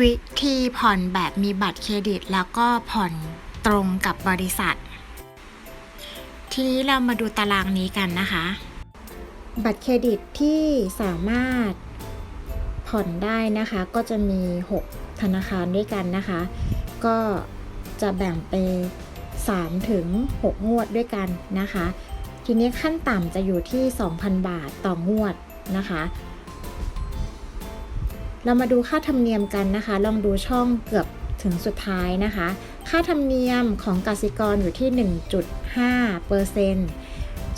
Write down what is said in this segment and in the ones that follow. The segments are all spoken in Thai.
วิธีผ่อนแบบมีบัตรเครดิต แล้วก็ผ่อนตรงกับบริษัท ทีนี้เรามาดูตารางนี้กันนะคะ บัตรเครดิตที่สามารถผ่อนได้นะคะ ก็จะมี 6 ธนาคารด้วยกันนะคะ ก็จะแบ่งเป็น3ถึง6งวดด้วยกันนะคะ ทีนี้ขั้นต่ำจะอยู่ที่ 2,000 บาทต่องวดนะคะ เรามาดูค่าธรรมเนียมกันนะคะ ลองดูช่องเกือบถึงสุดท้ายนะคะ ค่าธรรมเนียมของกสิกรอยู่ที่ 1.5เปอร์เซ็นต์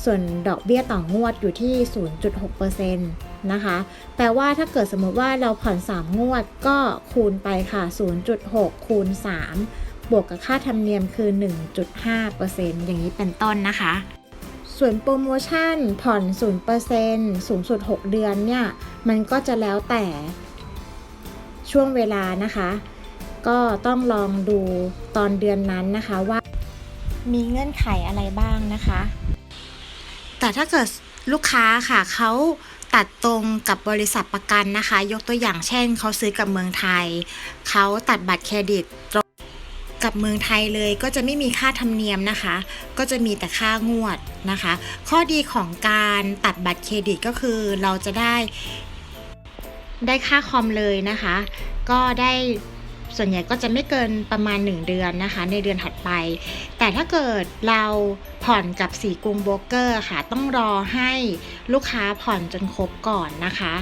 ส่วนดอกเบี้ยต่องวดอยู่ที่ 0.6เปอร์เซ็นต์นะคะ แปลว่าถ้าเกิดสมมติว่าเราผ่อน 3 งวดก็คูณไปค่ะ 0.6 คูณ 3 บวกกับค่าธรรมเนียมคือ 1.5เปอร์เซ็นต์อย่างนี้เป็นต้นนะคะส่วนโปรโมชั่นผ่อน 0%สูงสุด 6 เดือนเนี่ย มันก็จะแล้วแต่ ช่วงเวลานะคะ ก็ต้องลองดูตอนเดือนนั้นนะคะว่า มีเงื่อนไขอะไรบ้างนะคะ แต่ถ้าเกิดลูกค้าค่ะเขาตัดตรงกับบริษัทประกันนะคะ ยกตัวอย่างเช่นเขาซื้อกับเมืองไทย เขาตัดบัตรเครดิตตรงกับเมืองไทยเลยก็จะไม่มีค่าธรรมเนียมนะคะ ก็จะมีแต่ค่างวดนะคะ ข้อดีของการตัดบัตรเครดิตก็คือเราจะได้ ได้ค่าคอมเลยนะคะ ก็ได้ส่วนใหญ่ก็จะไม่เกินประมาณ 1 เดือนนะคะ ในเดือนถัดไป แต่ถ้าเกิดเราผ่อนกับสีกรุงโบรกเกอร์ค่ะ ต้องรอให้ลูกค้าผ่อนจนครบก่อนนะคะ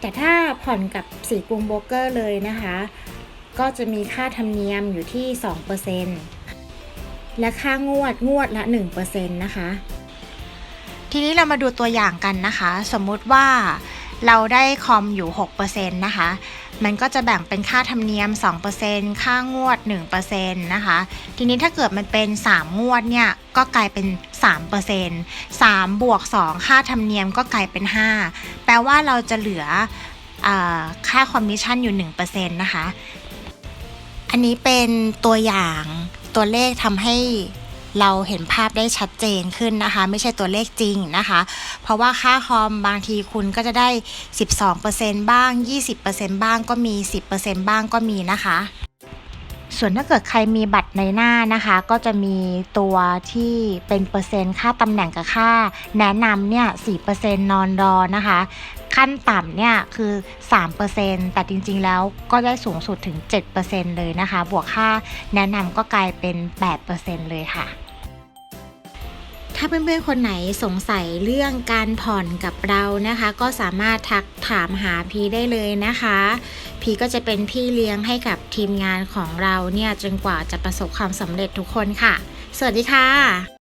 แต่ถ้าผ่อนกับสีกรุงโบรกเกอร์เลยนะคะ ก็จะมีค่าธรรมเนียมอยู่ที่ 2%และค่างวดงวดละ 1%นะคะ ทีนี้เรามาดูตัวอย่างกันนะคะ สมมุติว่า เราได้คอมอยู่ 6%นะคะ มันก็จะแบ่งเป็นค่าธรรมเนียม 2%ค่างวด 1%นะคะ ทีนี้ถ้าเกิดมันเป็น 3 งวดเนี่ย ก็กลายเป็น 3% 3 บวก 2 ค่าธรรมเนียมก็กลายเป็น 5 แปลว่าเราจะเหลืออค่าคอมมิชชั่นอยู่ 1%นะคะ อันนี้เป็นตัวอย่างตัวเลขทำให้ เราเห็นภาพได้ชัดเจนขึ้นนะคะ ไม่ใช่ตัวเลขจริงนะคะ เพราะว่าค่าคอมบางทีคุณก็จะได้ 12%บ้าง 20%บ้างก็มี 10%บ้างก็มีนะคะส่วนถ้าเกิดใครมีบัตรในหน้านะคะ ก็จะมีตัวที่เป็นเปอร์เซ็นต์ค่าตำแหน่งกับค่า แนะนำเนี่ย4%นอนรอนะคะ ขั้นต่ำเนี่ยคือ 3%แต่จริงๆแล้วก็ได้สูงสุดถึง 7%เลยนะคะ บวกค่าแนะนำก็กลายเป็น 8%เลยค่ะ ถ้าเพื่อนๆคนไหนสงสัยเรื่องการผ่อนกับเรานะคะ ก็สามารถทักถามหาพีได้เลยนะคะ พีก็จะเป็นพี่เลี้ยงให้กับทีมงานของเราเนี่ยจนกว่าจะประสบความสำเร็จทุกคนค่ะ สวัสดีค่ะ